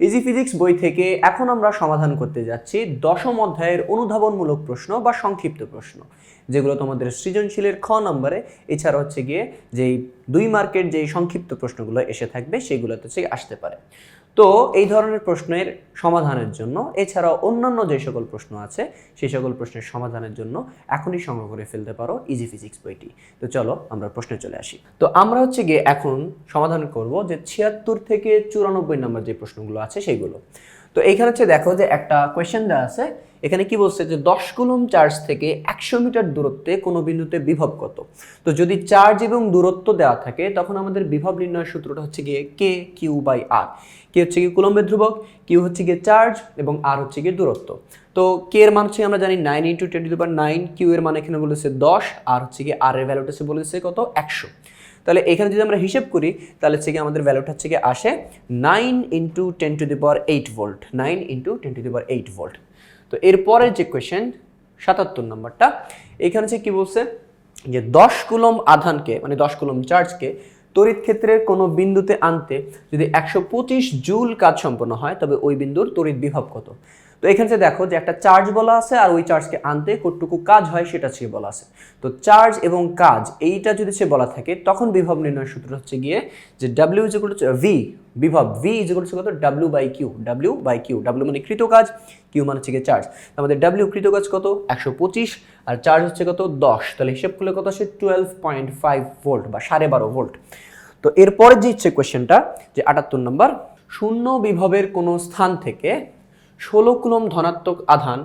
Easy physics বই থেকে এখন আমরা সমাধান করতে যাচ্ছি দশম অধ্যায়ের অনুধাবনমূলক প্রশ্ন বা সংক্ষিপ্ত প্রশ্ন, যেগুলো তোমাদের সৃজনশীলের খ নম্বরে। এছাড়া হচ্ছে গিয়ে যেই দুই মার্কের যেই সংক্ষিপ্ত প্রশ্নগুলো এসে থাকবে, সেগুলোতে হচ্ছে আসতে পারে। তো এই ধরনের প্রশ্নের সমাধানের জন্য, এছাড়াও অন্যান্য যে সকল প্রশ্ন আছে, সেই সকল প্রশ্নের সমাধানের জন্য এখনই সংগ্রহ করে ফেলতে পারো ইজি ফিজিক্স বইটি। তো চলো আমরা প্রশ্নে চলে আসি। তো আমরা হচ্ছে গিয়ে এখন সমাধান করব যে ছিয়াত্তর থেকে চুরানব্বই নম্বর যে প্রশ্নগুলো আছে, সেইগুলো। তো এইখানে হচ্ছে দেখো যে একটা কোয়েশ্চেন দেওয়া আছে এখানে কি বলছে যে দশ কুলম চার্জ থেকে একশো মিটার দূরত্বে কোনো বিন্দুতে বিভব কত? তো যদি চার্জ এবং দূরত্ব দেওয়া থাকে, তখন আমাদের বিভব নির্ণয়ের সূত্রটা হচ্ছে গিয়ে কে কিউ বাই আর কে হচ্ছে গিয়ে কুলম্বের ধ্রুবক কিউ হচ্ছে গিয়ে চার্জ এবং আর হচ্ছে গিয়ে দূরত্ব। তো কে এর মান হচ্ছে আমরা জানি nine into ten to power nine Q এর মান এখানে বলেছে দশ আর হচ্ছে গিয়ে আর এর ভ্যালুটা হচ্ছে বলেছে কত? একশো। তাহলে এখানে যদি আমরা হিসেব করি, তাহলে হচ্ছে কি আমাদের ভ্যালুটা হচ্ছে কি আসে nine into ten to the power eight volt nine into ten to the power eight volt তো এরপরের যে কোয়েশ্চেন সাতাত্তর নম্বরটা, এখানে হচ্ছে কি বলছে? যে দশ কুলম আধানকে মানে দশ কুলম চার্জকে তড়িৎ ক্ষেত্রের কোনো বিন্দুতে আনতে যদি একশো পঁচিশ জুল কাজ সম্পন্ন হয়, তবে ওই বিন্দুর তড়িৎ বিভব কত? তো এখানে দেখো যে একটা চার্জ বলা আছে আর ওই চার্জকে আনতে কতটুকু কাজ হয় সেটা সে বলা আছে। তো চার্জ এবং কাজ এইটা যদি সে বলা থাকে, তখন বিভব নির্ণয় সূত্র হচ্ছে গিয়ে যে ডাব্লিউ ইজ ভি বিভব ভি ইজ কত? W by Q W by Q W মানে কৃত কাজ কিউ মানে হচ্ছে গিয়ে চার্জ আমাদের ডাব্লিউ কৃত কাজ কত? একশো পঁচিশ, আর চার্জ হচ্ছে কত? দশ। তাহলে হিসেব করলে কত আসে? টুয়েলভ পয়েন্ট ফাইভ ভোল্ট বা সাড়ে বারো ভোল্ট তো এরপরে যে ইচ্ছে কোয়েশ্চেনটা যে আটাত্তর নম্বর শূন্য বিভবের কোনো স্থান থেকে ষোলো কুলম ধনাত্মক আধান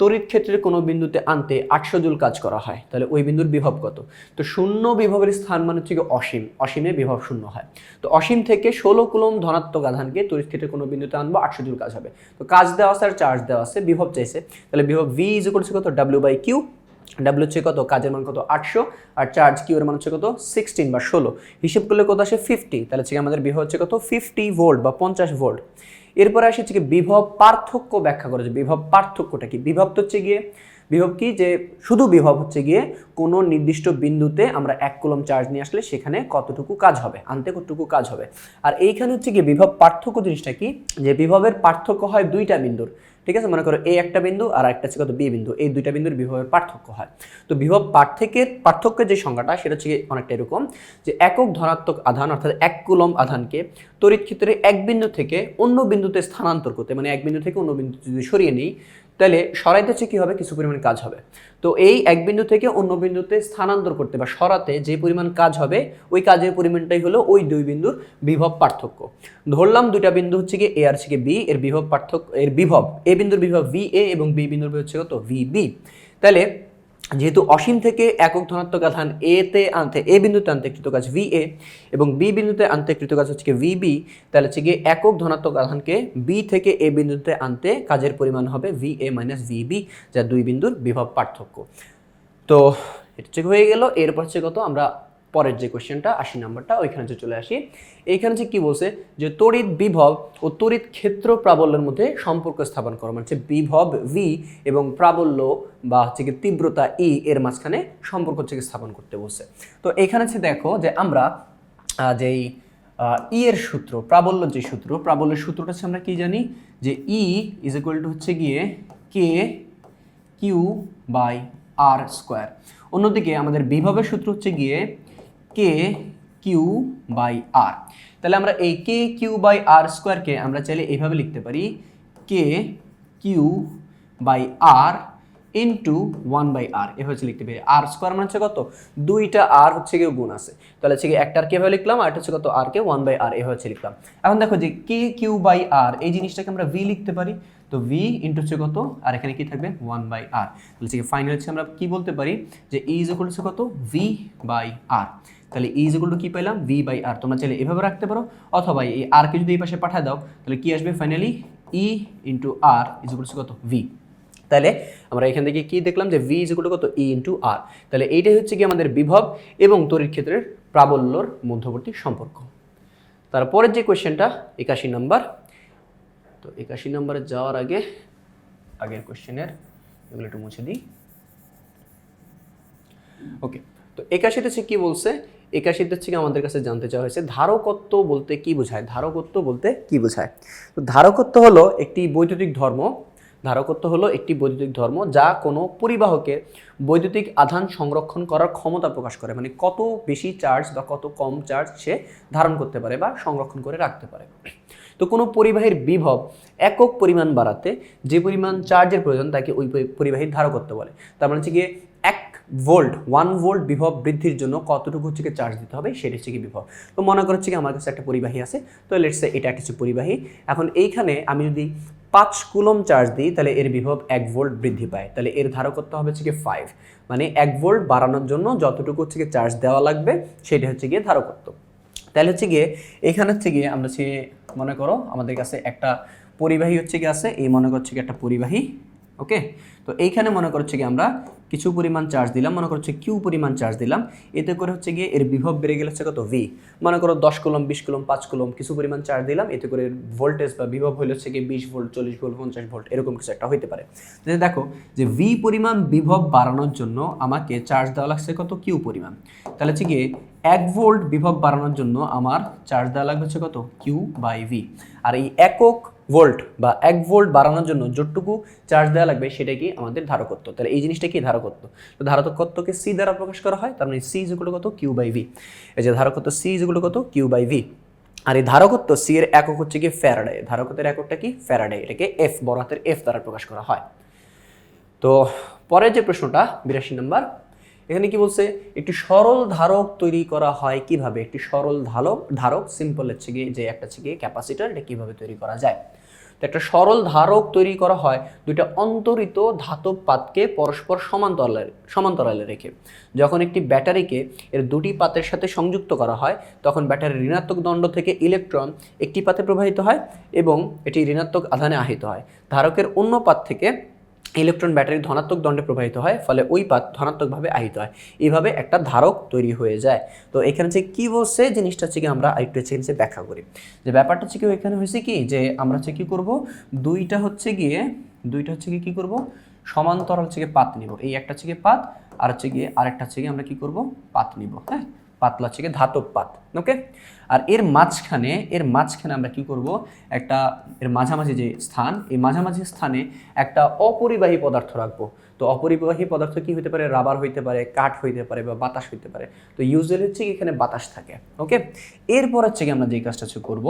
তড়িৎ ক্ষেত্রের কোনো বিন্দুতে আনতে আটশো জুল কাজ করা হয়। তাহলে ওই বিন্দুর বিভব কত? তো শূন্য বিভবের স্থান মানে হচ্ছে অসীম। অসীমে বিভব শূন্য হয়। তো অসীম থেকে ষোলো কুলম ধনাত্মক আধানকে তড়িৎ ক্ষেত্রের কোনো বিন্দুতে আনব, আটশো জুল কাজ হবে। তো কাজ দেওয়া আছে আর চার্জ দেওয়া আছে, বিভব চাইছে। তাহলে বিভব ভি ইজ করছে কত? ডাব্লিউ বাই কিউ ডাব্লিউ হচ্ছে কত? কাজের মান কত? আটশো। আর চার্জ কিউ এর মান হচ্ছে কত? সিক্সটিন বা ষোলো। হিসেব করলে কত আসে? ফিফটি তাহলে হচ্ছে আমাদের বিভব হচ্ছে কত? ফিফটি ভোল্ট বা পঞ্চাশ ভোল্ট এরপরে আসে হচ্ছে কি বিভব পার্থক্য ব্যাখ্যা করা যায়। বিভব পার্থক্যটা কি? বিভব তো হচ্ছে গিয়ে বিভব কি? যে শুধু বিভব হচ্ছে গিয়ে কোনো নির্দিষ্ট বিন্দুতে আমরা এক কুলম চার্জ নিয়ে আসলে সেখানে কতটুকু কাজ হবে, আনতে কতটুকু কাজ হবে। আর এইখানে হচ্ছে গিয়ে বিভব পার্থক্য জিনিসটা কি? যে বিভবের পার্থক্য হয় দুইটা বিন্দুর, ঠিক আছে? মনে করো এ একটা বিন্দু আর একটা হচ্ছে কত বি বিন্দু, এই দুইটা বিন্দুর বিভবের পার্থক্য হয়। তো বিভব পার্থক্যের পার্থক্যের যে সংজ্ঞাটা সেটা হচ্ছে অনেকটা এরকম যে একক ধনাত্মক আধান অর্থাৎ এক কুলম আধানকে তড়িৎ ক্ষেত্রে এক বিন্দু থেকে অন্য বিন্দুতে স্থানান্তর করতে মানে এক বিন্দু থেকে অন্য বিন্দু যদি সরিয়ে নিই তাহলে সরাইতে হচ্ছে কী হবে? কিছু পরিমাণ কাজ হবে। তো এই এক বিন্দু থেকে অন্য বিন্দুতে স্থানান্তর করতে বা সরাতে যে পরিমাণ কাজ হবে, ওই কাজের পরিমাণটাই হলো ওই দুই বিন্দুর বিভব পার্থক্য। ধরলাম দুটা বিন্দু হচ্ছে কি এ আর হচ্ছে কে বি এর বিভব পার্থক্য, এর বিভব এ বিন্দুর বিভব ভি এ এবং বি বিন্দুর হচ্ছে কত? ভি বি তাহলে যেহেতু অসীম থেকে একক ধনাত্মক আধান এ তে আনতে এ বিন্দুতে আনতে কৃতকাজ ভি এ এবং বি বিন্দুতে আনতে কৃতকাজ হচ্ছে কি ভি বি তাহলে হচ্ছে গিয়ে একক ধনাত্মক আধানকে বি থেকে এ বিন্দুতে আনতে কাজের পরিমাণ হবে V A minus V B যা দুই বিন্দুর বিভব পার্থক্য। তো এটা হচ্ছে হয়ে গেল, এরপর হচ্ছে কত? আমরা পরের যে কোয়েশ্চেনটা আশি নাম্বারটা, ওইখানে যে চলে আসি। এইখানে যে কি বলছে, যে তড়িৎ বিভব ও তড়িৎ ক্ষেত্র প্রাবল্যের মধ্যে সম্পর্ক স্থাপন করা মানে হচ্ছে বিভব ভি এবং প্রাবল্য বা হচ্ছে কি তীব্রতা ই এর মাঝখানে সম্পর্ক হচ্ছে স্থাপন করতে বলছে। তো এখানে হচ্ছে দেখো যে আমরা যেই ই এর সূত্র, প্রাবল্য যে সূত্র, প্রাবল্যের সূত্রটা হচ্ছে আমরা কি জানি? যে ই ইজ ইকুয়াল টু হচ্ছে গিয়ে K Q by R square অন্যদিকে আমাদের বিভবের সূত্র হচ্ছে গিয়ে কে কিউ বাই আর তাহলে আমরা এই কে কিউ বাই আর স্কোয়ারকে আমরা চাইলে এইভাবে লিখতে পারি। K Q by R into one by R এভাবে হচ্ছে লিখতে পারি আর স্কোয়ার মানে হচ্ছে কত? দুইটা আর হচ্ছে গিয়ে গুণ আছে। তাহলে হচ্ছে গিয়ে একটার কীভাবে লিখলাম, আর একটা হচ্ছে কত? আর কে ওয়ান বাই আর এভাবে হচ্ছে লিখলাম। এখন দেখো যে কে কিউ বাই আর এই জিনিসটাকে আমরা ভি লিখতে পারি। তো ভি ইন্টু হচ্ছে কত? আর এখানে কি থাকবে? ওয়ান বাই আর তাহলে হচ্ছে ফাইনাল হচ্ছে আমরা কি বলতে পারি? যে ই ইজ হচ্ছে কত? ভি বাই আর তাহলে ই ইজ টু কি পেলাম ভি বাই আর তোমরা চাইলে এভাবে রাখতে পারো। অথবা এই আরকে যদি এই পাশে পাঠায় দাও, তাহলে কি আসবে? Finally E into R is কত? ভি তাহলে আমরা এখান থেকে কি দেখলাম যে ভি ইজ কত? ই ইন্টু আর তাহলে এইটাই হচ্ছে কি আমাদের বিভব এবং তড়িৎ ক্ষেত্রের প্রাবল্যর মধ্যবর্তী সম্পর্ক। তারপরের যে কোয়েশ্চেনটা, একাশি নাম্বার। তো একাশি নম্বরে যাওয়ার আগে, আগের কোয়েশ্চেনের, এগুলো একটু মুছে দিই। ওকে তো একাশিতে সে কি বলছে? একাশিতে হচ্ছে আমাদের কাছে জানতে চাওয়া হয়েছে, ধারকত্ব বলতে কি বোঝায়? ধারকত্ব বলতে কি বোঝায়? তো ধারকত্ব হলো একটি বৈদ্যুতিক ধর্ম ধারকত্ব হলো একটি বৈদ্যুতিক ধর্ম যা কোনো পরিবাহকে বৈদ্যুতিক আধান সংরক্ষণ করার ক্ষমতা প্রকাশ করে মানে কত বেশি চার্জ বা কত কম চার্জ সে ধারণ করতে পারে বা সংরক্ষণ করে রাখতে পারে। তো কোনো পরিবাহীর বিভব একক পরিমাণ বাড়াতে যে পরিমাণ চার্জের প্রয়োজন তাকে ওই পরি- পরিবাহীর ধারকত্ব বলে। তার মানে হচ্ছে গিয়ে ভোল্ট ওয়ান ভোল্ট বিভব বৃদ্ধির জন্য কতটুকু হচ্ছে গিয়ে চার্জ দিতে হবে, সেটা হচ্ছে কি বিভব। তো মনে করছে কি আমার কাছে একটা পরিবাহী আছে, তো লেটসে এটা কিছু পরিবাহী। এখন এইখানে আমি যদি পাঁচ কুলম চার্জ দিই, তাহলে এর বিভব এক ভোল্ট বৃদ্ধি পায়। তাহলে এর ধারকত্ব হবে হচ্ছে গিয়ে ফাইভ মানে এক ভোল্ট বাড়ানোর জন্য যতটুকু হচ্ছে গিয়ে চার্জ দেওয়া লাগবে, সেটা হচ্ছে গিয়ে ধারকত্ব। তাহলে হচ্ছে গিয়ে এখানে হচ্ছে গিয়ে আমরা সে মনে করো আমাদের কাছে একটা পরিবাহী হচ্ছে গিয়ে আছে, এই মনে করছে কি একটা পরিবাহী ওকে তো এইখানে মনে করছে কি আমরা কিছু পরিমাণ চার্জ দিলাম, মনে করছে কিউ পরিমাণ চার্জ দিলাম, এতে করে হচ্ছে গিয়ে এর বিভব বেড়ে গেলে হচ্ছে কত ভি মনে করো দশ কলম, বিশ কলম, পাঁচ কলম কিছু পরিমাণ চার্জ দিলাম, এতে করে ভোল্টেজ বা বিভব হলে হচ্ছে গিয়ে বিশ ভোল্ট চল্লিশ ভোল্ট পঞ্চাশ ভোল্ট এরকম কিছু একটা হইতে পারে। দেখো যে ভি পরিমাণ বিভব বাড়ানোর জন্য আমাকে চার্জ দেওয়া লাগছে কত? কিউ পরিমাণ। তাহলে হচ্ছে গিয়ে এক ভোল্ট বিভব বাড়ানোর জন্য আমার চার্জ দেওয়া লাগবে হচ্ছে কত? কিউ বাই ভি আর এই একক ভোল্ট বা এক ভোল্ট বাড়ানোর জন্য যতটুকু চার্জ দেওয়া লাগবে সেটা কি আমাদের ধারকত্ব। তাহলে এই জিনিসটা কি ধারকত্ব? তো ধারকত্বকে সি দ্বারা প্রকাশ করা হয়, তার মানে সি ইজগুলো কত? কিউ বাই ভি এই যে ধারকত্ব সি ইজগুলো কত? কিউ বাই ভি আর এই ধারকত্ব সি এর একক হচ্ছে কি ফ্যারাডে ধারকত্বের এককটা কি? ফ্যারাডে এটাকে এফ বড় হাতের এফ দ্বারা প্রকাশ করা হয়। তো পরের যে প্রশ্নটা, বিরাশি নম্বর, এখানে কি বলছে? একটি সরল ধারক তৈরি করা হয় কীভাবে? একটি সরল ধারক ধারক সিম্পল হচ্ছে যে একটা হচ্ছে ক্যাপাসিটার এটা কীভাবে তৈরি করা যায়? তো একটা সরল ধারক তৈরি করা হয়, দুইটা অন্তরিত ধাতব পাতকে পরস্পর সমান্তরালে সমান্তরালে রেখে। যখন একটি ব্যাটারিকে এর দুটি পাতের সাথে সংযুক্ত করা হয়, তখন ব্যাটারির ঋণাত্মক দণ্ড থেকে ইলেকট্রন একটি পাতে প্রবাহিত হয় এবং এটি ঋণাত্মক আধানে আহিত হয়। ধারকের অন্য পাত থেকে ইলেকট্রন ব্যাটারি ধনাত্মক দণ্ডে প্রবাহিত হয়, ফলে ওই পাত ধনাত্মকভাবে আহিত হয়। এইভাবে একটা ধারক তৈরি হয়ে যায়। তো এখানে যে কী বলছে, জিনিসটা হচ্ছে কি আমরা আরেকটু হচ্ছে নিচে ব্যাখ্যা করি। যে ব্যাপারটা হচ্ছে কি, এখানে হয়েছে কি, যে আমরা হচ্ছে কি করব, দুইটা হচ্ছে গিয়ে, দুইটা হচ্ছে গিয়ে কী করব, সমান্তরাল হচ্ছে গিয়ে পাত নিব। এই একটা হচ্ছে গিয়ে পাত, আর হচ্ছে গিয়ে আরেকটা হচ্ছে গিয়ে আমরা কি করব, পাত নিব হ্যাঁ? পাতলা হচ্ছে কি ধাতব পাত ওকে আর এর মাঝখানে এর মাঝখানে আমরা কি করব? একটা, এর মাঝামাঝি যে স্থান, এই মাঝামাঝি স্থানে একটা অপরিবাহী পদার্থ রাখব। তো অপরিবাহী পদার্থ কি হতে পারে? রাবার হইতে পারে, কাঠ হইতে পারে বা বাতাস হইতে পারে। তো ইউজুয়ালি হচ্ছে কি এখানে বাতাস থাকে ওকে এরপর হচ্ছে কি আমরা যেই কাজটা হচ্ছে করব,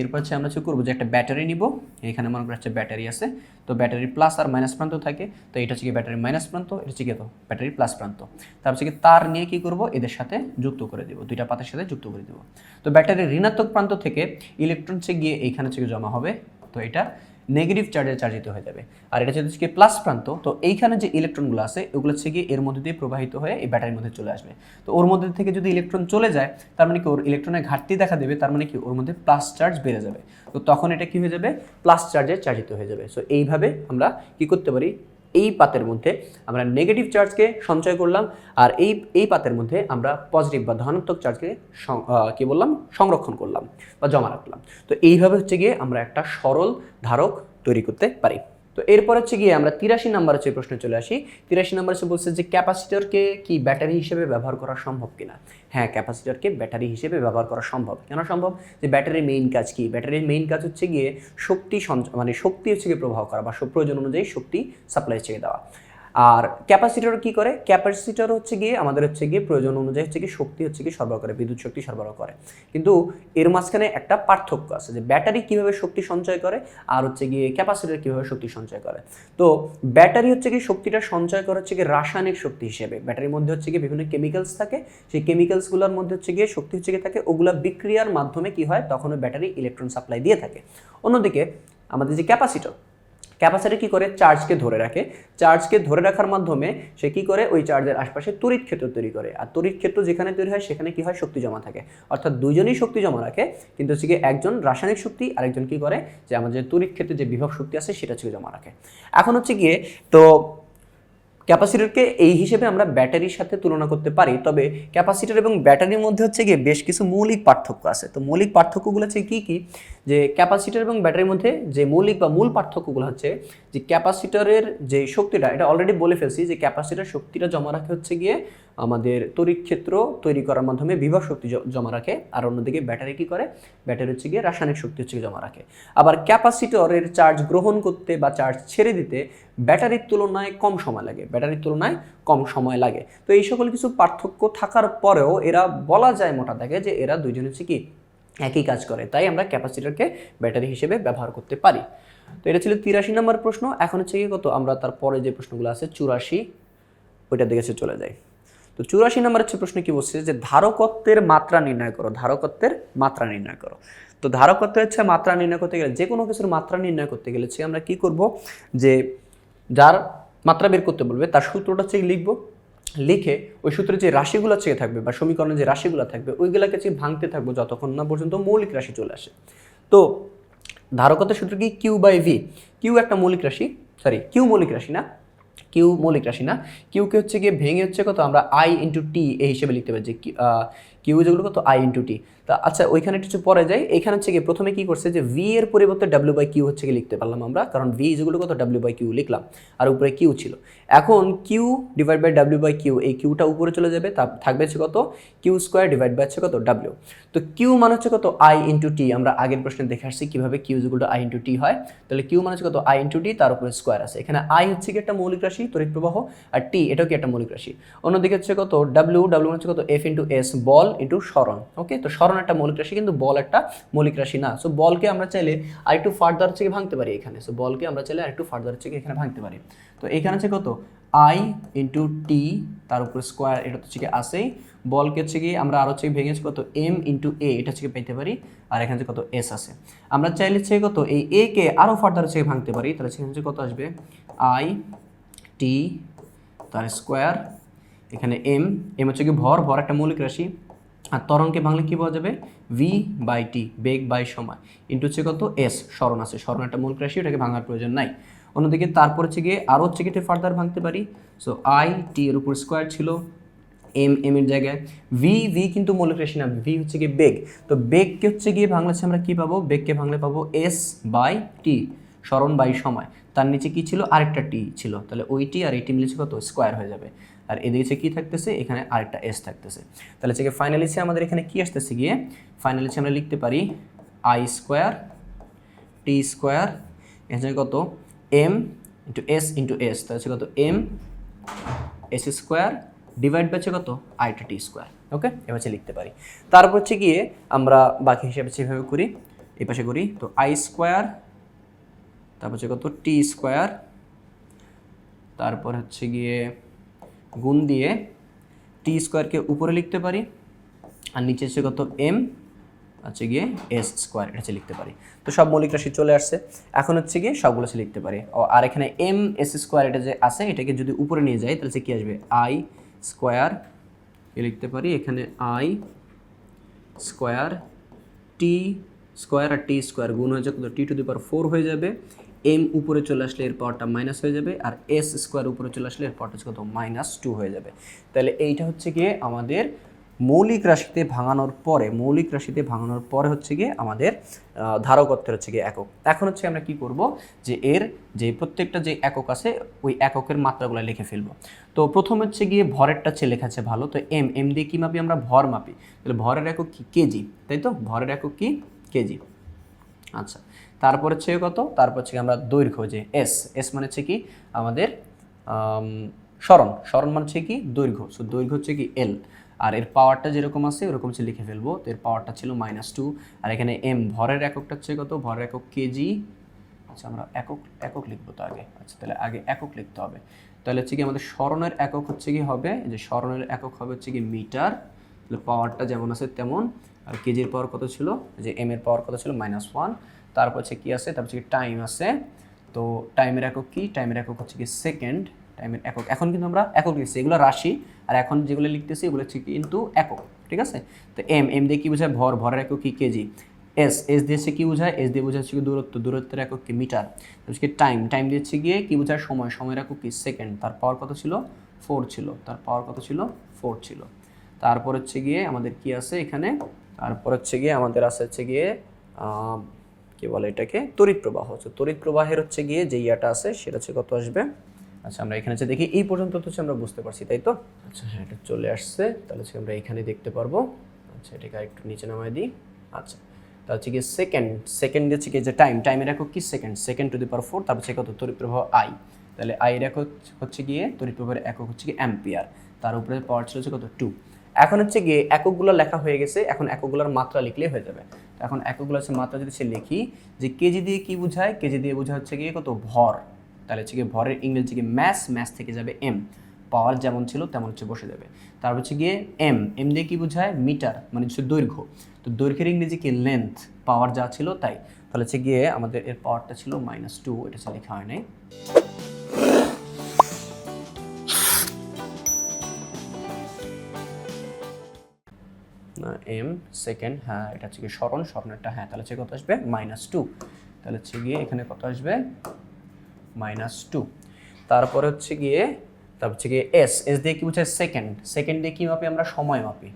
এরপর হচ্ছে আমরা হচ্ছে করব যে একটা ব্যাটারি নিব। এখানে মনে করা হচ্ছে ব্যাটারি আছে, তো ব্যাটারি প্লাস আর মাইনাস প্রান্ত থাকে। তো এটা হচ্ছে কি ব্যাটারি মাইনাস প্রান্ত, এটা হচ্ছে কি তো? ব্যাটারি প্লাস প্রান্ত। তারপর হচ্ছে কি তার নিয়ে কি করব? এদের সাথে যুক্ত করে দেবো, দুইটা পাতের সাথে যুক্ত করে দেবো। তো ব্যাটারির ঋণাত্মক প্রান্ত থেকে ইলেকট্রন হচ্ছে গিয়ে এইখানে হচ্ছে জমা হবে, তো এটা নেগেটিভ চার্জে চার্জিত হয়ে যাবে। আর এটা হচ্ছে কি প্লাস প্রান্ত, তো এইখানে যে ইলেকট্রনগুলো আছে ওগুলো হচ্ছে গিয়ে এর মধ্যে দিয়ে প্রবাহিত হয়ে এই ব্যাটারির মধ্যে চলে আসবে। তো ওর মধ্যে থেকে যদি ইলেকট্রন চলে যায়, তার মানে কি ওর ইলেকট্রনের ঘাটতি দেখা দেবে, তার মানে কি ওর মধ্যে প্লাস চার্জ বেড়ে যাবে। তো তখন এটা কি হয়ে যাবে? প্লাস চার্জে চার্জিত হয়ে যাবে। সো এইভাবে আমরা কি করতে পারি? এই পাতের মধ্যে আমরা নেগেটিভ চার্জকে সঞ্চয় করলাম আর এই এই পাতের মধ্যে আমরা পজিটিভ বা ধনাত্মক চার্জকে কী বললাম? সংরক্ষণ করলাম বা জমা রাখলাম। তো এইভাবে হচ্ছে গিয়ে আমরা একটা সরল ধারক তৈরি করতে পারি। তো এরপর হচ্ছে গিয়ে আমরা তিরাশি নাম্বার হচ্ছে প্রশ্ন চলে আসি। তিরাশি নাম্বার হচ্ছে বলছে যে ক্যাপাসিটরকে কি ব্যাটারি হিসেবে ব্যবহার করা সম্ভব কিনা? হ্যাঁ ক্যাপাসিটরকে ব্যাটারি হিসেবে ব্যবহার করা সম্ভব। কেন সম্ভব? যে ব্যাটারির মেইন কাজ কি? ব্যাটারির মেইন কাজ হচ্ছে গিয়ে শক্তি সঞ্চ- মানে শক্তি হচ্ছে গিয়ে প্রবাহ করা বা প্রয়োজন অনুযায়ী শক্তি সাপ্লাই হচ্ছে দেওয়া। আর ক্যাপাসিটর কি করে ক্যাপাসিটর হচ্ছে গিয়ে আমাদের হচ্ছে গিয়ে প্রয়োজন অনুযায়ী হচ্ছে গিয়ে শক্তি হচ্ছে গিয়ে সরবরাহ করে বিদ্যুৎ শক্তি সরবরাহ করে কিন্তু এর মাঝখানে একটা পার্থক্য আছে যে ব্যাটারি কীভাবে শক্তি সঞ্চয় করে আর হচ্ছে গিয়ে ক্যাপাসিটর কীভাবে শক্তি সঞ্চয় করে তো ব্যাটারি হচ্ছে গিয়ে শক্তিটা সঞ্চয় করে হচ্ছে গিয়ে রাসায়নিক শক্তি হিসেবে ব্যাটারির মধ্যে হচ্ছে গিয়ে বিভিন্ন কেমিক্যালস থাকে সেই কেমিক্যালসগুলোর মধ্যে হচ্ছে গিয়ে শক্তি হচ্ছে গিয়ে থাকে ওগুলা বিক্রিয়ার মাধ্যমে কি হয় তখন ব্যাটারি ইলেকট্রন সাপ্লাই দিয়ে থাকে অন্যদিকে আমাদের যে ক্যাপাসিটর ক্যাপাসিটর কি করে? চার্জকে ধরে রাখে। চার্জকে ধরে রাখার মাধ্যমে সে কি করে? ওই চার্জের আশপাশে তড়িৎ ক্ষেত্র তৈরি করে। আর তড়িৎ ক্ষেত্র যেখানে তৈরি হয়, সেখানে কি হয়? শক্তি জমা থাকে। অর্থাৎ দুইজনেই শক্তি জমা রাখে, কিন্তু হচ্ছে একজন রাসায়নিক শক্তি, আরেকজন কি করে? যে আমাদের তড়িৎ ক্ষেত্রে যে বিভব শক্তি আছে, সেটা হচ্ছে জমা রাখে। এখন হচ্ছে গিয়ে, তো ক্যাপাসিটরকে এই হিসেবে আমরা ব্যাটারির সাথে তুলনা করতে পারি, তবে ক্যাপাসিটর এবং ব্যাটারির মধ্যে হচ্ছে গিয়ে বেশ কিছু মৌলিক পার্থক্য আছে। তো মৌলিক পার্থক্যগুলো হচ্ছে কী কী? যে ক্যাপাসিটর এবং ব্যাটারির মধ্যে যে মৌলিক বা মূল পার্থক্যগুলো হচ্ছে, যে ক্যাপাসিটরের যে শক্তিটা, এটা অলরেডি বলে ফেলছি, যে ক্যাপাসিটার শক্তিটা জমা রাখে হচ্ছে গিয়ে আমাদের তড়িৎ ক্ষেত্র তৈরি করার মাধ্যমে বিভব শক্তি জমা রাখে, আর অন্যদিকে ব্যাটারি কি করে? ব্যাটারি হচ্ছে গিয়ে রাসায়নিক শক্তি হচ্ছে জমা রাখে। আবার ক্যাপাসিটরের চার্জ গ্রহণ করতে বা চার্জ ছেড়ে দিতে ব্যাটারির তুলনায় কম সময় লাগে। ব্যাটারির তুলনায় কম সময় লাগে। তো এই সকল কিছু পার্থক্য থাকার পরেও এরা বলা যায় মোটা দাগে যে এরা দুইজন হচ্ছে কি? একই কাজ করে। তাই আমরা ক্যাপাসিটরকে ব্যাটারি হিসেবে ব্যবহার করতে পারি। তো এটা ছিল তিরাশি নম্বর প্রশ্ন। এখন হচ্ছে কি কত? আমরা তারপরে যে প্রশ্নগুলো আছে, চুরাশি, ওইটার দিকে চলে যায় তো চুরাশি নম্বর হচ্ছে প্রশ্ন কি বলছে যে ধারকত্বের মাত্রা নির্ণয় করো, ধারকত্বের মাত্রা নির্ণয় করো। তো ধারকত্ব হচ্ছে মাত্রা নির্ণয় করতে গেলে, যে কোনো কিছুর মাত্রা নির্ণয় করতে গেলে হচ্ছে আমরা কি করব? যে যার মাত্রা বের করতে বলবে, তার সূত্রটা হচ্ছে লিখব? লিখে ওই সূত্রে যে রাশিগুলো চেয়ে থাকবে বা সমীকরণে যে রাশিগুলো থাকবে, ওইগুলোকে চেয়ে ভাঙতে থাকব যতক্ষণ না পর্যন্ত মৌলিক রাশি চলে আসে। তো ধারকত্বের সূত্র কি? কিউ বাই ভি কিউ একটা মৌলিক রাশি সরি কিউ মৌলিক রাশি না কিউ মৌলিক রাশি না, কিউকে হচ্ছে গিয়ে ভেঙে হচ্ছে কত? আমরা আই ইন্টু টি এই হিসেবে লিখতে পারি যে কিউ যেগুলো কত? আই ইন্টু টি তা আচ্ছা ওইখানে কিছু পরে যাই। এখানে হচ্ছে গিয়ে প্রথমে কি করছে যে ভি এর পরিবর্তে ডাব্লিউ বাই কিউ হচ্ছে গিয়ে লিখতে পারলাম আমরা, কারণ ভি যেগুলো কত ডাব্লিউ বাই কিউ লিখলাম, আর উপরে কিউ ছিল। এখন Q divide by W by Q এই কিউটা উপরে চলে যাবে, তা থাকবে হচ্ছে কত? কিউ স্কোয়ার ডিভাইড বাই হচ্ছে কত? ডাব্লিউ তো কিউ মানে হচ্ছে কত? আই ইন্টু টি আমরা আগের প্রশ্নে দেখে আসছি কীভাবে কিউ যেগুলো আই ইন্টু টি হয়। তাহলে কিউ মানে হচ্ছে কত? আই ইন্টু টি তার উপরে স্কোয়ার আছে। এখানে আই হচ্ছে কি একটা মৌলিক রাশি তড়িৎ প্রবাহ, আর টি এটাও কি একটা মৌলিক রাশি। অন্যদিকে হচ্ছে কত? ডাব্লিউ ডাব্লিউ হচ্ছে কত? এফ ইন্টু এস বল ইন্টু স্মরণ ওকে তো স্মরণ একটা মৌলিক রাশি, কিন্তু বল একটা মৌলিক রাশি না। সো বলকে আমরা চাইলে আর একটু ফার্দার হচ্ছে ভাঙতে পারি এখানে। সো বলকে আমরা চাইলে আর একটু ফার্দার হচ্ছে এখানে ভাঙতে পারি। তো এখানে হচ্ছে কত? আই ইন্টু টি তার উপর স্কোয়ার এটা হচ্ছে কি আসেই বলকে হচ্ছে কি, আমরা আরও হচ্ছে ভেঙেছি কত? এম ইন্টু এ এটা হচ্ছে পেতে পারি। আর এখানে হচ্ছে কত? এস আছে। আমরা চাইলে হচ্ছে কত? এই এ কে আরও ফার্দার হচ্ছে ভাঙতে পারি। তাহলে সেখানে হচ্ছে কত আসবে? আই টি তার স্কোয়ার এখানে এম এম হচ্ছে কি ভর ভর একটা মৌলিক রাশি। আর তরঙ্গকে ভাঙলে কী পাওয়া যাবে? ভি বাই টি বেগ বাই সময়। ইন্টু হচ্ছে কত? এস স্মরণ আছে। স্মরণ একটা মূল রাশি ওটাকে ভাঙার প্রয়োজন নাই। অন্যদিকে তারপর হচ্ছে গিয়ে আরও হচ্ছে গিয়ে ফার্দার ভাঙতে পারি। সো আই টি এর উপর স্কোয়ার ছিল এম এম এর জায়গায়। ভি ভি কিন্তু মৌলিক রাশি না। ভি হচ্ছে গিয়ে বেগ। তো বেগকে হচ্ছে গিয়ে ভাঙলেছে আমরা কী পাবো? বেগকে ভাঙলে পাবো এস বাই টি স্মরণ বাই সময়। তার নিচে কি ছিল? আরেকটা টি ছিল। তাহলে ওই টি আর এই টি মিলেছে কত? স্কোয়ার হয়ে যাবে। আর এদিকে কি থাকতেছে? এখানে আরেকটা এস থাকতেছে। তাহলে হচ্ছে ফাইনালি আমাদের এখানে কি আসতেছে গিয়ে? ফাইনালি সে আমরা লিখতে পারি আই স্কোয়ার টি স্কোয়ার এখানে কত? M into S into S তাহলে হচ্ছে কত? M S square divide by কত? আইটা টি স্কোয়ার ওকে এবার হচ্ছে লিখতে পারি। তারপর হচ্ছে গিয়ে আমরা বাকি হিসাবে সেভাবে করি, এই পাশে করি। তো আই স্কোয়ার তারপর হচ্ছে কত? টি স্কোয়ার তারপর হচ্ছে গিয়ে গুণ দিয়ে টি স্কোয়ারকে উপরে লিখতে পারি আর নিচে হচ্ছে কত এম হচ্ছে গিয়ে এস স্কোয়ার এটা হচ্ছে লিখতে পারি। তো সব মৌলিক রাশি চলে আসছে। এখন হচ্ছে গিয়ে সবগুলো হচ্ছে লিখতে পারি। ও, আর এখানে এম এস স্কোয়ার এটা যে আছে, এটাকে যদি উপরে নিয়ে যাই, তাহলে হচ্ছে কি আসবে? আই স্কোয়ার এ লিখতে পারি, এখানে আই স্কোয়ার টি স্কোয়ার আর টি স্কোয়ার গুণ হয়ে যাবে টি টু দি পাওয়ার ফোর হয়ে যাবে। এম উপরে চলে আসলে এর পাওয়ারটা মাইনাস হয়ে যাবে আর এস স্কোয়ার উপরে চলে আসলে এর পাওয়ারটা কত? মাইনাস টু হয়ে যাবে। তাহলে এইটা হচ্ছে গিয়ে আমাদের মৌলিক রাশিতে ভাঙানোর পরে, মৌলিক রাশিতে ভাঙানোর পরে হচ্ছে গিয়ে আমাদের ধারকত্বের হচ্ছে গিয়ে একক। এখন হচ্ছে আমরা কি করব? যে এর যে প্রত্যেকটা যে একক আছে, ওই এককের মাত্রাগুলো লিখে ফেলব। তো প্রথম হচ্ছে গিয়ে ভরেরটা হচ্ছে লেখা আছে ভালো। তো এম এম দিয়ে কী মাপি আমরা? ভর মাপি। তাহলে ভরের একক কি? কেজি তাই তো? ভরের একক কি? কেজি আচ্ছা। তারপর হচ্ছে কত? তারপর হচ্ছে আমরা দৈর্ঘ্য যে এস এস মানে হচ্ছে কি? আমাদের আম, স্মরণ। স্মরণ মানে হচ্ছে কি? দৈর্ঘ্য। সো দৈর্ঘ্য হচ্ছে কি এল আর এর পাওয়ারটা যেরকম আছে ওরকম হচ্ছে লিখে ফেলব। তো এর পাওয়ারটা ছিল মাইনাস টু আর এখানে এম ভরের এককটা হচ্ছে কত? ভরের একক কেজি আচ্ছা আমরা একক একক লিখব তো আগে। আচ্ছা তাহলে আগে একক লিখতে হবে। তাহলে হচ্ছে কি আমাদের স্মরণের একক হচ্ছে কি হবে যে স্মরণের একক হবে হচ্ছে কি মিটার তাহলে পাওয়ারটা যেমন আছে তেমন। আর কেজির পাওয়ার কত ছিল? যে এম এর পাওয়ার কত ছিল? মাইনাস ওয়ান তারপর হচ্ছে কি আছে? তারপর হচ্ছে টাইম আছে। তো টাইমের একক কি? টাইমের একক হচ্ছে কি সেকেন্ড টাইমের একক। এখন কিন্তু আমরা একক লিখছি। এগুলো রাশি। আর এখন যেগুলো লিখতেছি, এগুলো হচ্ছে কিন্তু একক। ঠিক আছে? তো এম এম দিয়ে কি বোঝায়? ভর। ভরের একক কি? কেজি এস এস দিয়েছে কি বোঝায়? এস দিয়ে বোঝাচ্ছে কি দূরত্ব। দূরত্বের একক কি? মিটার। হচ্ছে টাইম টাইম দিচ্ছে গিয়ে কি বোঝায়? সময়। সময়ের একক কি? সেকেন্ড তার পাওয়ার কত ছিল? ফোর ছিল। তার পাওয়ার কত ছিল? ফোর ছিল। তারপর হচ্ছে গিয়ে আমাদের কি আছে এখানে? তারপর হচ্ছে গিয়ে আমাদের আছে হচ্ছে গিয়ে কি বলে এটাকে? তড়িৎ প্রবাহ। হচ্ছে তড়িৎ প্রবাহের হচ্ছে গিয়ে যে ইয়াটা আছে, সেটা হচ্ছে কত আসবে? আচ্ছা আমরা এখানে যে দেখি, এই পর্যন্ত তো আমরা বুঝতে পারছি, তাই তো? আচ্ছা হ্যাঁ এটা চলে আসছে, তাহলে হচ্ছে আমরা এখানে দেখতে পারব। আচ্ছা এটাকে একটু নিচে নামায় দিই। আচ্ছা তাহলে হচ্ছে গিয়ে সেকেন্ড সেকেন্ড হচ্ছে কি যে টাইম টাইমের একক কি? Second second to the power four তারপর হচ্ছে কত? তড়িৎ প্রবাহ আই তাহলে আই এর একক হচ্ছে গিয়ে, তড়িৎ প্রবাহের একক হচ্ছে গিয়ে অ্যাম্পিয়ার তার উপরে পাওয়ার ছিল হচ্ছে কত? টু এখন হচ্ছে গিয়ে এককগুলো লেখা হয়ে গেছে, এখন এককগুলোর মাত্রা লিখলেই হয়ে যাবে। এখন এককগুলো হচ্ছে মাত্রা যদি সে লিখি, যে কেজি দিয়ে কি বোঝায়? কেজি দিয়ে বোঝা হচ্ছে গিয়ে কত? ভর। তাহলে হচ্ছে গিয়ে ভরের ইংরেজি গিয়ে ম্যাস ম্যাস থেকে যাবে এম পাওয়ার যেমন ছিল, তেমন হচ্ছে বসে যাবে। তারপর হচ্ছে গিয়ে এম এম দিয়ে কি বোঝায়? মিটার মানে হচ্ছে দৈর্ঘ্য। তো দৈর্ঘ্যের ইংরেজি কি? লেন্থ পাওয়ার যা ছিল তাই। তাহলে হচ্ছে গিয়ে আমাদের এর পাওয়ারটা ছিল মাইনাস টু এটা হচ্ছে লেখা হয় নাই। এম সেকেন্ড হ্যাঁ এটা হচ্ছে গিয়ে স্মরণ স্বপ্নেরটা হ্যাঁ তাহলে হচ্ছে কত আসবে? মাইনাস টু তাহলে হচ্ছে গিয়ে এখানে কত আসবে? মাইনাস টু তারপরে হচ্ছে গিয়ে, তারপর হচ্ছে গিয়ে এস এস দিয়ে কি বোঝায়? সেকেন্ড সেকেন্ড দিয়ে কী মাপি আমরা? সময় মাপি।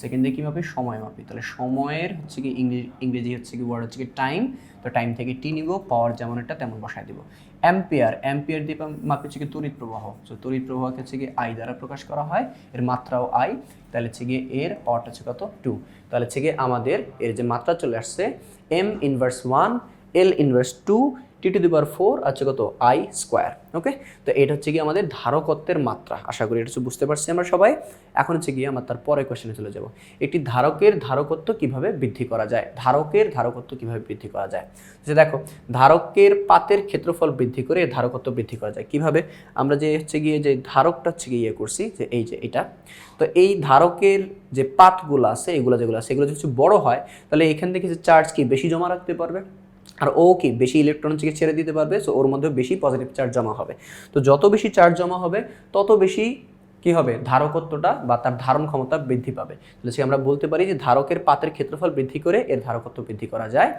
সেকেন্ড দিয়ে কী মাপি? সময় মাপি। তাহলে সময়ের হচ্ছে কি ইংরেজি ইংরেজি হচ্ছে কি ওয়ার্ড হচ্ছে কি টাইম তো টাইম থেকে টি নিব পাওয়ার যেমন এটা তেমন বসায় দিব। অ্যাম্পিয়ার অ্যাম্পিয়ার দিয়ে মাপি হচ্ছে গিয়ে তড়িৎ প্রবাহ। সো তড়িৎ প্রবাহকে হচ্ছে কি আই দ্বারা প্রকাশ করা হয়, এর মাত্রাও আই তাহলে হচ্ছে গিয়ে এর পাওয়ারটা হচ্ছে কত? টু তাহলে হচ্ছে গিয়ে আমাদের এর যে মাত্রা চলে আসছে M inverse one L inverse two T to the power four আছে কত? I square, okay? তো এটা হচ্ছে গিয়ে আমাদের ধারকত্বের মাত্রা, আশা করি এটা বুঝতে পারছি আমরা সবাই। এখন হচ্ছে গিয়ে আমরা তার পরে কোশ্চেনে চলে যাব। একটি ধারকের ধারকত্ব কীভাবে বৃদ্ধি করা যায়? ধারকের ধারকত্ব কীভাবে বৃদ্ধি করা যায়? যে দেখো, ধারকের পাতের ক্ষেত্রফল বৃদ্ধি করে ধারকত্ব বৃদ্ধি করা যায়। কীভাবে? আমরা যে হচ্ছে গিয়ে যে ধারকটা হচ্ছে গিয়ে ইয়ে করছি, যে এই যে এটা। তো এই ধারকের যে পাতগুলো আছে, এগুলো যেগুলো আছে, এগুলো যদি বড় হয়, তাহলে এখান থেকে যে চার্জ কি বেশি জমা রাখতে পারবে? আর ও কি বেশি ইলেকট্রন থেকে ছেড়ে দিতে পারবে? সো ওর মধ্যে বেশি পজিটিভ চার্জ জমা হবে। তো যত বেশি চার্জ জমা হবে, তত বেশি কি হবে? ধারকত্বটা বা তার ধারণ ক্ষমতা বৃদ্ধি পাবে। তাহলে সে আমরা বলতে পারি যে ধারকের পাতের ক্ষেত্রফল বৃদ্ধি করে এর ধারকত্ব বৃদ্ধি করা যায়।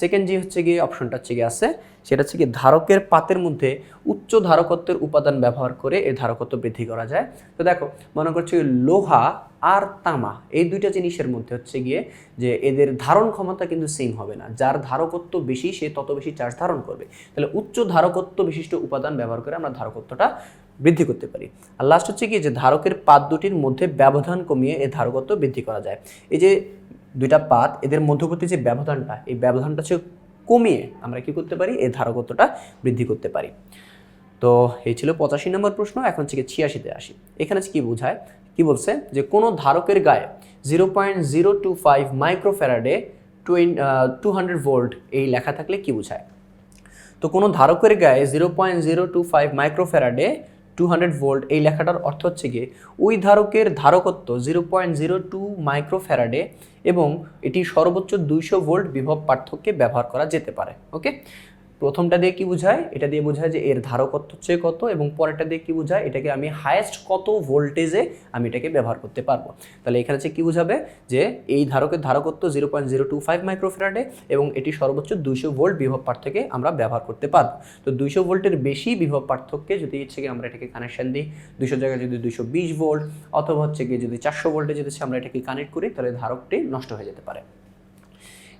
সেকেন্ড যে হচ্ছে গিয়ে অপশনটা হচ্ছে গিয়ে আছে, সেটা হচ্ছে কি ধারকের পাতের মধ্যে উচ্চ ধারকত্বের উপাদান ব্যবহার করে এর ধারকত্ব বৃদ্ধি করা যায়। তো দেখো, মনে করছি লোহা আর তামা, এই দুইটা জিনিসের মধ্যে হচ্ছে গিয়ে যে এদের ধারণ ক্ষমতা কিন্তু সেম হবে না। যার ধারকত্ব বেশি, সে তত বেশি চার্জ ধারণ করবে। তাহলে উচ্চ ধারকত্ব বিশিষ্ট উপাদান ব্যবহার করে আমরা ধারকত্বটা বৃদ্ধি করতে পারি। আর লাস্ট হচ্ছে কি যে ধারকের পাত দুটির মধ্যে ব্যবধান কমিয়ে এর ধারকত্ব বৃদ্ধি করা যায়। এই যে দুইটা পাত, এদের মধ্যবর্তী যে ব্যবধানটা, এই ব্যবধানটা হচ্ছে কমিয়ে আমরা কি করতে পারি? এই ধারকত্বটা বৃদ্ধি করতে পারি। তো এই ছিল পঁচাশি নম্বর প্রশ্ন, এখন থেকে ছিয়াশিতে আসি। এখানে কি বোঝায়, কি বলছে? যে কোনো ধারকের গায়ে zero point zero two five মাইক্রোফ্যারাডে টোয়েন টু হান্ড্রেড ভোল্ট এই লেখা থাকলে কি বোঝায়? তো কোনো ধারকের গায়ে zero point zero two five মাইক্রোফ্যারাডে two hundred volt এই লেখাটার অর্থ হচ্ছে গিয়ে ওই ধারকের ধারকত্ব জিরো পয়েন্ট জিরো টু মাইক্রোফ্যারাডে এবং এটি সর্বোচ্চ দুইশো ভোল্ট বিভব পার্থক্যে ব্যবহার করা যেতে পারে ওকে প্রথমটা দিয়ে কি বোঝায়? এটা দিয়ে বোঝায় যে এর ধারকত্ব হচ্ছে কত এবং পরেরটা দিয়ে কি বোঝায়? এটাকে আমি হায়েস্ট কত ভোল্টেজে আমি এটাকে ব্যবহার করতে পারব। তাহলে এখানে হচ্ছে কী বোঝাবে? যে এই ধারকের ধারকত্ব zero point zero two five মাইক্রোফ্যারাডে এবং এটি সর্বোচ্চ দুইশো ভোল্ট বিভব পার্থক্যে আমরা ব্যবহার করতে পারব। তো দুইশো ভোল্টের বেশি বিভব পার্থক্যে যদি ইচ্ছে কি আমরা এটাকে কানেকশন দিই, দুইশো জায়গায় যদি দুশো বিশ ভোল্ট অথবা হচ্ছে কি যদি চারশো ভোল্টে যদি আমরা এটাকে কানেক্ট করি, তাহলে ধারকটি নষ্ট হয়ে যেতে পারে।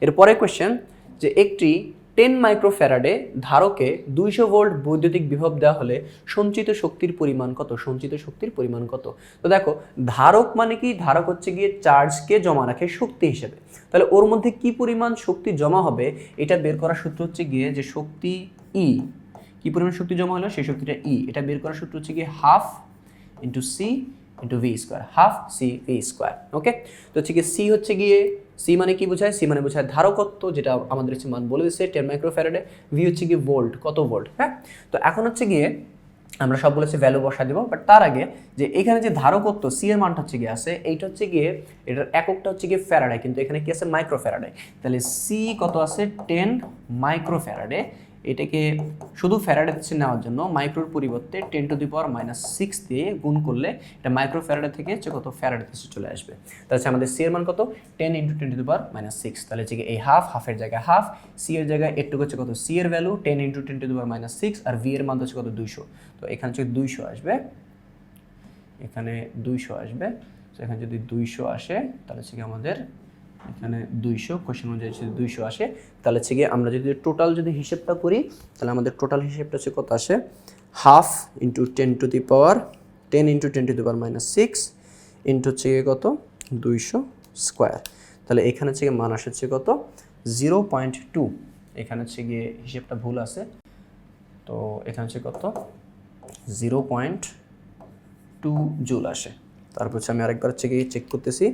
এরপরে কোয়েশ্চেন যে একটি টেন মাইক্রোফ্যারাডে ধারকে দুইশো ভোল্ট বৈদ্যুতিক বিভব দেওয়া হলে সঞ্চিত শক্তির পরিমাণ কত? সঞ্চিত শক্তির পরিমাণ কত? তো দেখো, ধারক মানে কি? ধারক হচ্ছে গিয়ে চার্জকে জমা রাখে শক্তি হিসেবে। তাহলে ওর মধ্যে কি পরিমাণ শক্তি জমা হবে? এটা বের করার সূত্র হচ্ছে গিয়ে যে শক্তি ই কি পরিমাণ শক্তি জমা হলো? সেই শক্তিটা ই এটা বের করার সূত্র হচ্ছে গিয়ে half into C into V square, half C V square, okay? তো হচ্ছে গিয়ে সি হচ্ছে গিয়ে সি মানে কি বোঝায়? সি মানে বোঝায় ধারকত্ব, যেটা আমাদের হচ্ছে মান বলে দিচ্ছে, টেন মাইক্রোফ্যারেডে। ভি হচ্ছে গিয়ে ভোল্ট, কত ভোল্ট হ্যাঁ? তো এখন হচ্ছে গিয়ে আমরা সব বলেছি ভ্যালু বসা দেবো, বাট তার আগে যে এখানে যে ধারকত্ব, সি এর মানটা হচ্ছে গিয়ে আছে, এইটা হচ্ছে গিয়ে, এটার এককটা হচ্ছে গিয়ে ফ্যারাডে, কিন্তু এখানে কি আছে? মাইক্রো মাইক্রোফ্যারাডে। তাহলে সি কত আছে? টেন মাইক্রো মাইক্রোফ্যারাডে। এটাকে শুধু ফ্যারাডে হচ্ছে নেওয়ার জন্য মাইক্রোর পরিবর্তে ten to the power minus six দিয়ে গুণ করলে এটা মাইক্রো ফ্যারাডে থেকে হচ্ছে কত? ফ্যারাডে থেকে চলে আসবে। তাহলে হচ্ছে আমাদের সি এর মান কত? Ten into ten to the power minus six তাহলে হচ্ছে এই হাফ হাফের জায়গায় হাফ সি এর জায়গায় একটু হচ্ছে কত? সি এর value ten into ten to the power minus six R V এর মান হচ্ছে কত? দুইশো। তো এখানে হচ্ছে দুইশো আসবে। এখানে দুইশো আসবে। তো এখানে যদি দুইশো আসে, তাহলে হচ্ছে আমাদের এখানে দুইশো কোশ্চেন অনুযায়ী যদি দুইশো আসে, তাহলে হচ্ছে গিয়ে আমরা যদি টোটাল যদি হিসেবটা করি, তাহলে আমাদের টোটাল হিসেবটা হচ্ছে কত আসে? Half into ten to the power ten into ten to the power minus six into হচ্ছে গিয়ে কত? দুইশো স্কোয়ার তাহলে এখানে হচ্ছে গিয়ে মান আসে হচ্ছে কত? জিরো পয়েন্ট টু এখানে হচ্ছে গিয়ে হিসেবটা ভুল আছে। তো এখানে হচ্ছে কত? জিরো পয়েন্ট টু জুল আসে। তারপর হচ্ছে আমি আরেকবার হচ্ছে গিয়ে চেক করতেছি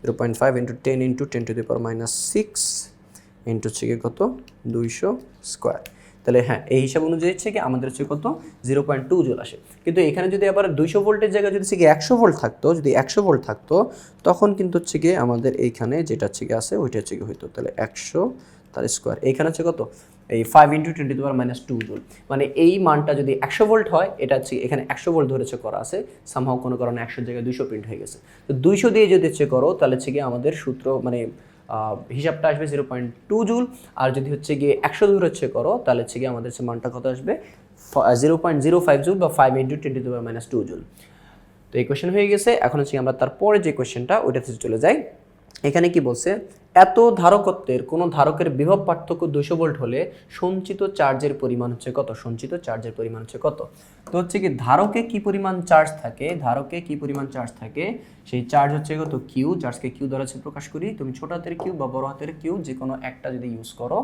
zero point five into ten into ten to the power minus six into হচ্ছে গিয়ে কত? দুইশো স্কোয়ার তাহলে হ্যাঁ এই হিসাব অনুযায়ী হচ্ছে কি আমাদের হচ্ছে কত? জিরো পয়েন্ট টু জুল আসে। কিন্তু এখানে যদি আবার দুইশো ভোল্টের জায়গায় যদি কি একশো ভোল্ট থাকতো, যদি একশো ভোল্ট থাকতো, তখন কিন্তু হচ্ছে গিয়ে আমাদের এইখানে যেটা হচ্ছে গিয়ে আছে, ওইটা হচ্ছে গিয়ে হইতো। তাহলে একশো তার স্কোয়ার এইখানে হচ্ছে কত? এই five into twenty power minus two joule মানে এই মানটা যদি একশো ভোল্ট হয়, এটা হচ্ছে এখানে একশো ভোল্ট ধরেছে করা আছে। সামহাও কোনো কারণে একশোর জায়গায় দুইশো প্রিন্ট হয়ে গেছে। তো দুইশো দিয়ে যদি হচ্ছে করো, তাহলে হচ্ছে গিয়ে আমাদের সূত্র মানে হিসাবটা আসবে জিরো পয়েন্ট টু জুল আর যদি হচ্ছে গিয়ে একশো দূর হচ্ছে করো, তাহলে হচ্ছে গিয়ে আমাদের হচ্ছে মানটা কত আসবে? Zero point zero five joule বা five into twenty two minus two joule তো এই কোয়েশ্চেন হয়ে গেছে। এখন হচ্ছে আমরা তারপরে যে কোয়েশ্চেনটা ওইটাতে চলে যাই। এখানে কি বলছে? এত ধারকত্বের কোনো ধারকের বিভব পার্থক্য দুশো ভোল্ট হলে সঞ্চিত চার্জের পরিমাণ হচ্ছে কত? সঞ্চিত চার্জের পরিমাণ হচ্ছে কত? তো হচ্ছে কি ধারকে কি পরিমাণ চার্জ থাকে, ধারকে কি পরিমাণ চার্জ থাকে, সেই চার্জ হচ্ছে কত? কিউ চার্জকে কিউ দ্বারা প্রকাশ করি। তুমি ছোট হাতের কিউ বা বড় হাতের কিউ যে কোনো একটা যদি ইউজ করো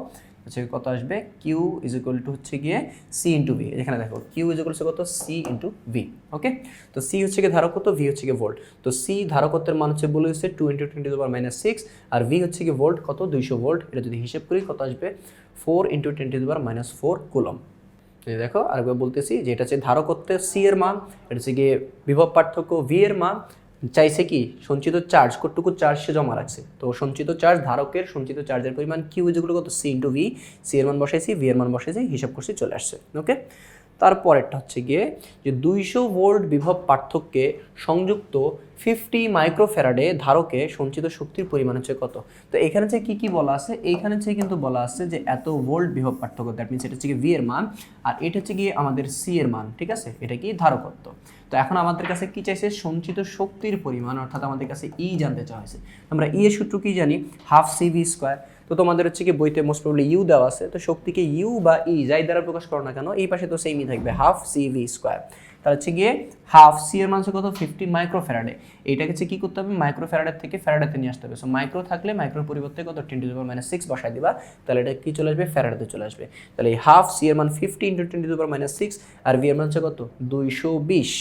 হচ্ছে কত আসবে? কিউ ইজ ইকুয়াল টু হচ্ছে গিয়ে সি ইন্টু ভি এখানে দেখো কিউ ইজ ইকুয়াল কত? সি ইন্টু ভি ওকে তো সি হচ্ছে গিয়ে ধারকত্ব ভি হচ্ছে গিয়ে ভোল্ট তো সি ধারকত্বের মান হচ্ছে বলে হচ্ছে two into twenty power minus six আর ভি হচ্ছে গিয়ে ভোল্ট কত? দুইশো ভোল্ট এটা যদি হিসেব করি, কত আসবে? Four into twenty power minus four coulomb. দেখো, আরেকবার বলতেছি যে এটা হচ্ছে ধারকত্বের সি এর মান, এটা হচ্ছে গিয়ে বিভব পার্থক্য ভি এর মান চাইছে কি, সঞ্চিত চার্জ কতটুকু চার্জ সে জমা রাখছে? তো সঞ্চিত চার্জ ধারকের সঞ্চিত চার্জের পরিমাণ কিউ যেগুলো কত সি ইন্টু ভি সি এর মান বসাইছি ভি এর মান বসাইছি, হিসাব করছি, চলে আসছে ওকে তারপরেরটা হচ্ছে গিয়ে যে দুইশো ভোল্ট বিভব পার্থক্যে সংযুক্ত ফিফটি মাইক্রোফ্যারাডে ধারকে সঞ্চিত শক্তির পরিমাণ হচ্ছে কত? তো এখানে যে কি কি বলা আছে? এইখানে হচ্ছে কিন্তু বলা আছে যে এত ভোল্ট বিভব পার্থক্য দ্যাট মিনস এটা হচ্ছে ভি এর মান, আর এটা হচ্ছে গিয়ে আমাদের সি এর মান, ঠিক আছে? এটা কি ধারকত্ব? তো এখন আমাদের কাছে কি চাইছে? সঞ্চিত শক্তির পরিমাণ, অর্থাৎ আমাদের কাছে ই জানতে চাওয়া হয়েছে। আমরা ই এর সূত্র কি জানি? হাফ সি ভি স্কোয়ার তো তোমাদের হচ্ছে কি বইতে মোস্ট প্রবলি ইউ দেওয়া আছে। তো শক্তিকে ইউ বা ই যাই দ্বারা প্রকাশ করো না কেন, এই পাশে তো সেমই থাকবে হাফ সি ভি স্কোয়ার তাহলে হচ্ছে গিয়ে হাফ সি এর মান কত? ফিফটি মাইক্রো ফ্যারাডে এইটাকে হচ্ছে কি করতে হবে? মাইক্রো ফ্যারাডের থেকে ফ্যারাডেতে নিয়ে আসতে হবে। সো মাইক্রো থাকলে মাইক্রোর পরিবর্তে কত? টেন টু মাইনাস সিক্স বসাই দিবা। তাহলে এটা কি চলে আসবে? ফ্যারাডেতে চলে আসবে। তাহলে এই হাফ সি এর মান fifty into ten to the minus six R V এর মান হচ্ছে কত? দুইশো বিশ।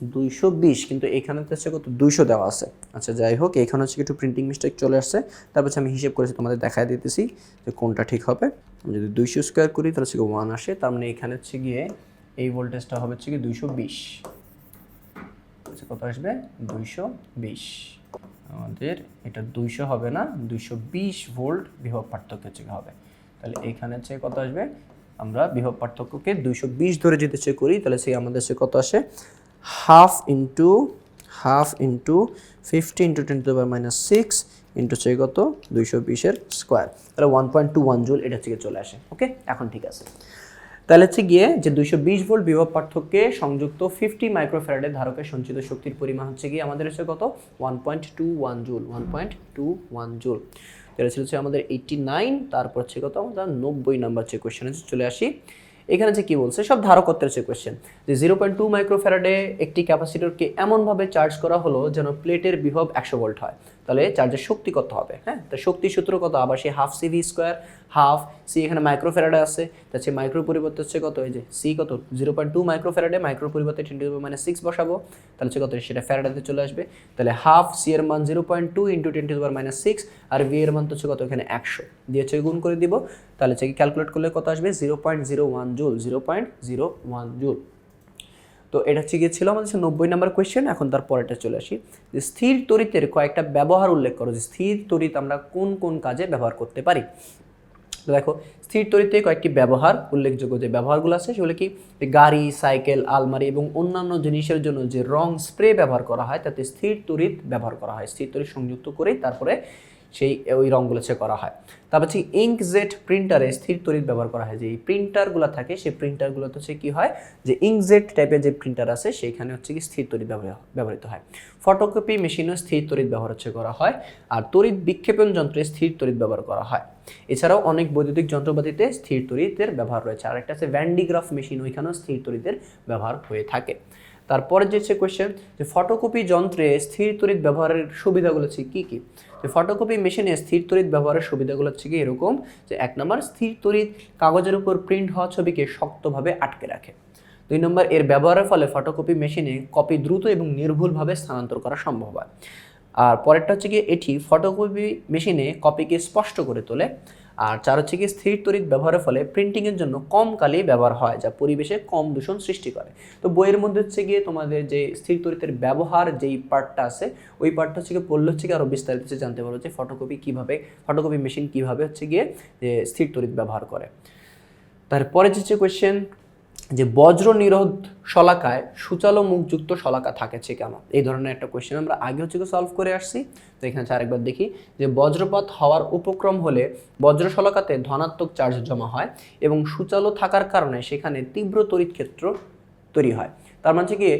দুইশো বিশ, কিন্তু এখানে হচ্ছে কত? দুইশো দেওয়া আছে। আচ্ছা যাই হোক, এখানে হচ্ছে একটু প্রিন্টিং মিস্টেক চলে আসছে। তারপর আমি হিসেব করেছি, তোমাদের দেখায় দিতেছি যে কোনটা ঠিক হবে। আমি যদি দুইশো স্কোয়ার করি, তাহলে হচ্ছে ওয়ান আসে। তার মানে এখানে হচ্ছে গিয়ে এই ভোল্টেজটা হবে হচ্ছে কি দুইশো বিশ। আচ্ছা কত আসবে? দুইশো বিশ। আমাদের এটা দুইশো হবে না, দুইশো বিশ ভোল্ট বিভব পার্থক্য হচ্ছে হবে। তাহলে এখানে হচ্ছে কত আসবে? আমরা বিভব পার্থক্যকে দুইশো বিশ ধরে যদি চেক করি, তাহলে সেই আমাদের সে কত আসে? Half into half into fifty into ten to power minus six into হচ্ছে কত? দুইশো বিশের স্কোয়ার তাহলে one point two one joule এটা থেকে চলে আসে ওকে এখন ঠিক আছে। তাহলে হচ্ছে গিয়ে যে দুইশো বিশ ভোল্ট বিভব পার্থক্যে সংযুক্ত ফিফটি মাইক্রোফ্যারাডের ধারকের সঞ্চিত শক্তির পরিমাণ হচ্ছে গিয়ে আমাদের হচ্ছে কত? One point two one joule one point two one joule এটা ছিল হচ্ছে আমাদের এইটটি নাইন তারপর হচ্ছে কত? আমরা নব্বই নাম্বার যে কোয়েশ্চেনে চলে আসি। এখানে যে কি বলছে, সব ধারকত্বের যে কোয়েশ্চেন যে জিরো পয়েন্ট টু মাইক্রোফ্যারাডে একটি ক্যাপাসিটরকে এমনভাবে চার্জ করা হলো যেন প্লেটের বিভব একশো ভোল্ট হয়। তাহলে চার্জের শক্তি কত হবে? হ্যাঁ? তো শক্তি সূত্র কত? আবার সেই half C V square half C এখানে মাইক্রোফ্যারাডে আছে। তা সে মাইক্রো পরিবর্তে হচ্ছে কত? এই যে সি কত? জিরো পয়েন্ট টু মাইক্রোফ্যারাডে মাইক্রো পরিবর্তে টেন টু মানে সিক্স বসাবো। তাহলে হচ্ছে কত? সেটা ফেরাডাতে চলে আসবে। তাহলে হাফ সি এর মান zero point two into ten to minus six R V এর মান তো হচ্ছে কত? এখানে একশো। দিয়ে হচ্ছে গুণ করে দিব। তাহলে হচ্ছে ক্যালকুলেট করলে কত আসবে? Zero point zero one joule zero point zero one joule তো এটা হচ্ছে গিয়ে ছিল আমাদের নব্বই নাম্বার কোয়েশ্চেন এখন তার পরেটা চলে আসি। যে স্থির তড়িতের কয়েকটা ব্যবহার উল্লেখ করো, যে স্থির তড়িৎ আমরা কোন কোন কাজে ব্যবহার করতে পারি? তো দেখো, স্থির তরিতে কয়েকটি ব্যবহার উল্লেখযোগ্য যে ব্যবহারগুলো আছে, সেগুলো কি? গাড়ি, সাইকেল, আলমারি এবং অন্যান্য জিনিসের জন্য যে রং স্প্রে ব্যবহার করা হয়, তাতে স্থির তড়িৎ ব্যবহার করা হয়। স্থির তড়িৎ সংযুক্ত করেই তারপরে সেই, ওই রঙগুলো সে করা হয়। তারপর হচ্ছে ইঙ্কজেট প্রিন্টারে স্থির তড়িৎ ব্যবহার করা হয়। যে এই প্রিন্টারগুলো থাকে, সেই প্রিন্টারগুলোতে হচ্ছে কি হয়, যে ইঙ্ক ইঙ্কজেট টাইপের যে প্রিন্টার আছে, সেইখানে হচ্ছে কি স্থির তড়িৎ ব্যবহৃত হয়। ফটোকপি মেশিনেও স্থির তড়িৎ ব্যবহার হচ্ছে করা হয়, আর তড়িৎ বিক্ষেপণ যন্ত্রে স্থির তড়িৎ ব্যবহার করা হয়। এছাড়াও অনেক বৈদ্যুতিক যন্ত্রপাতিতে স্থির তড়িতের ব্যবহার রয়েছে। আর একটা আছে ভ্যান্ডিগ্রাফ মেশিন ওইখানেও স্থির তড়িতের ব্যবহার হয়ে থাকে। তারপরে যে হচ্ছে কোয়েশ্চেন যে ফটোকপি যন্ত্রে স্থির তড়িৎ ব্যবহারের সুবিধাগুলো হচ্ছে কী কী? যে ফটোকপি মেশিনে স্থির তড়িৎ ব্যবহারের সুবিধাগুলো হচ্ছে কি এরকম? যে এক নম্বর স্থির তড়িৎ কাগজের উপর প্রিন্ট হওয়া ছবিকে শক্তভাবে আটকে রাখে। দুই নম্বর এর ব্যবহারের ফলে ফটোকপি মেশিনে কপি দ্রুত এবং নির্ভুলভাবে স্থানান্তর করা সম্ভব হয়। আর পরেরটা হচ্ছে কি, এটি ফটোকপি মেশিনে কপিকে স্পষ্ট করে তোলে। আর চার হচ্ছে কি স্থির তড়িৎ ব্যবহারের ফলে প্রিন্টিংয়ের জন্য কম কালি ব্যবহার হয়, যা পরিবেশে কম দূষণ সৃষ্টি করে। তো বইয়ের মধ্যে হচ্ছে গিয়ে তোমাদের যে স্থির তড়িতের ব্যবহার যেই পার্টটা আছে, ওই পার্টটা হচ্ছে গিয়ে পড়লে হচ্ছে গিয়ে আরও বিস্তারিত হচ্ছে জানতে পারো যে ফটোকপি কীভাবে ফটোকপি মেশিন কীভাবে হচ্ছে গিয়ে, যে স্থির তড়িৎ ব্যবহার করে। তারপরে যে কোয়েশ্চেন যে বজ্র নিরোধ শলাকায় সুচালো মুখযুক্ত শলাকা থাকেছে কেন এই ধরনের একটা কোয়েশ্চেন আমরা আগে হচ্ছে সলভ করে আসছি। তো এখানে আরেকবার দেখি যে বজ্রপাত হওয়ার উপক্রম হলে বজ্র শলাকাতে ধনাত্মক চার্জ জমা হয় এবং সুচালো থাকার কারণে সেখানে তীব্র তড়িৎ ক্ষেত্র তৈরি হয়। তার মানে কি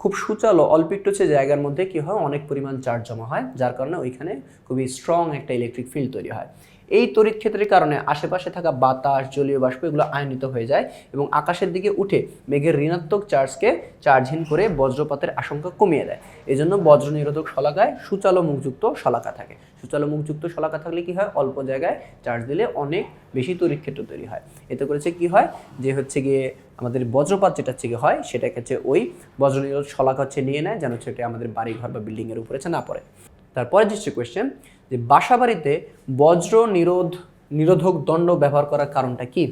খুব সুচালো, অল্প একটু হচ্ছে জায়গার মধ্যে কি হয়? অনেক পরিমাণ চার্জ জমা হয়, যার কারণে ওইখানে খুবই স্ট্রং একটা ইলেকট্রিক ফিল্ড তৈরি হয়। এই তড়িৎ ক্ষেত্রের কারণে আশেপাশে থাকা বাতাস, জলীয় বাষ্প এগুলো আয়নিত হয়ে যায় এবং আকাশের দিকে উঠে মেঘের ঋণাত্মক চার্জকে চার্জহীন করে বজ্রপাতের আশঙ্কা কমিয়ে দেয়। এজন্য বজ্র নিরোধক শলাকায় সুচালো মুখযুক্ত শলাকা থাকে। সুচালো মুখযুক্ত শলাকা থাকলে কি হয়? অল্প জায়গায় চার্জ দিলে অনেক বেশি তড়িৎ ক্ষেত্র তৈরি হয়। এতে করেছে কি হয়? যে হচ্ছে গিয়ে আমাদের বজ্রপাত যেটা হচ্ছে হয় সেটাকে হচ্ছে ওই বজ্র নিরোধক শলাকা হচ্ছে নিয়ে নেয়, যেন সেটা আমাদের বাড়ি ঘর বা বিল্ডিংয়ের উপরে না পড়ে। তারপরে যে কোয়েশ্চেন যে বাসা বাড়িতে বজ্র নিরোধ, নিরোধক দণ্ড ব্যবহার করার কারণটা কি?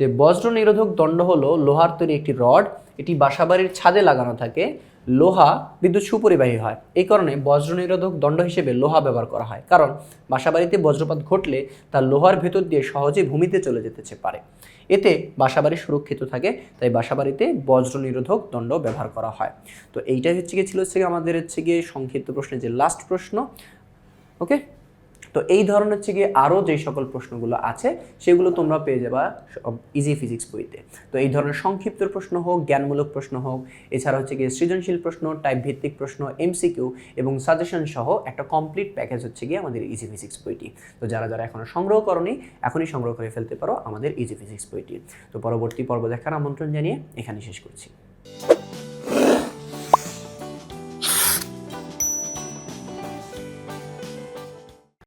যে বজ্র নিরোধক দণ্ড হলো লোহার তৈরি একটি রড, এটি বাসাবাড়ির ছাদে লাগানো থাকে, লোহা বিদ্যুৎ সুপরিবাহী হয়। এই কারণে বজ্র নিরোধক দণ্ড হিসেবে লোহা ব্যবহার করা হয়। কারণ বাসাবাড়িতে বজ্রপাত ঘটলে তা লোহার ভেতর দিয়ে সহজে ভূমিতে চলে যেতে পারে। এতে বাসাবাড়ি সুরক্ষিত থাকে, তাই বাসাবাড়িতে বজ্র নিরোধক দণ্ড ব্যবহার করা হয়। তো এইটাই হচ্ছে গিয়ে ছিল হচ্ছে আমাদের হচ্ছে গিয়ে সংক্ষিপ্ত প্রশ্নের যে লাস্ট প্রশ্ন ওকে? তো এই ধরনের হচ্ছে গিয়ে আরও যেই সকল প্রশ্নগুলো আছে, সেগুলো তোমরা পেয়ে যাবা ইজি ফিজিক্স বইতে। তো এই ধরনের সংক্ষিপ্ত প্রশ্ন হোক, জ্ঞানমূলক প্রশ্ন হোক, এছাড়া হচ্ছে গিয়ে সৃজনশীল প্রশ্ন টাইপ ভিত্তিক প্রশ্ন এমসিকিউ এবং সাজেশন সহ একটা কমপ্লিট প্যাকেজ হচ্ছে গিয়ে আমাদের ইজি ফিজিক্স বইটি। তো যারা যারা এখনও সংগ্রহ করনি, এখনই সংগ্রহ করে ফেলতে পারো আমাদের ইজি ফিজিক্স বইটি। তো পরবর্তী পর্ব দেখার আমন্ত্রণ জানিয়ে এখানে শেষ করছি।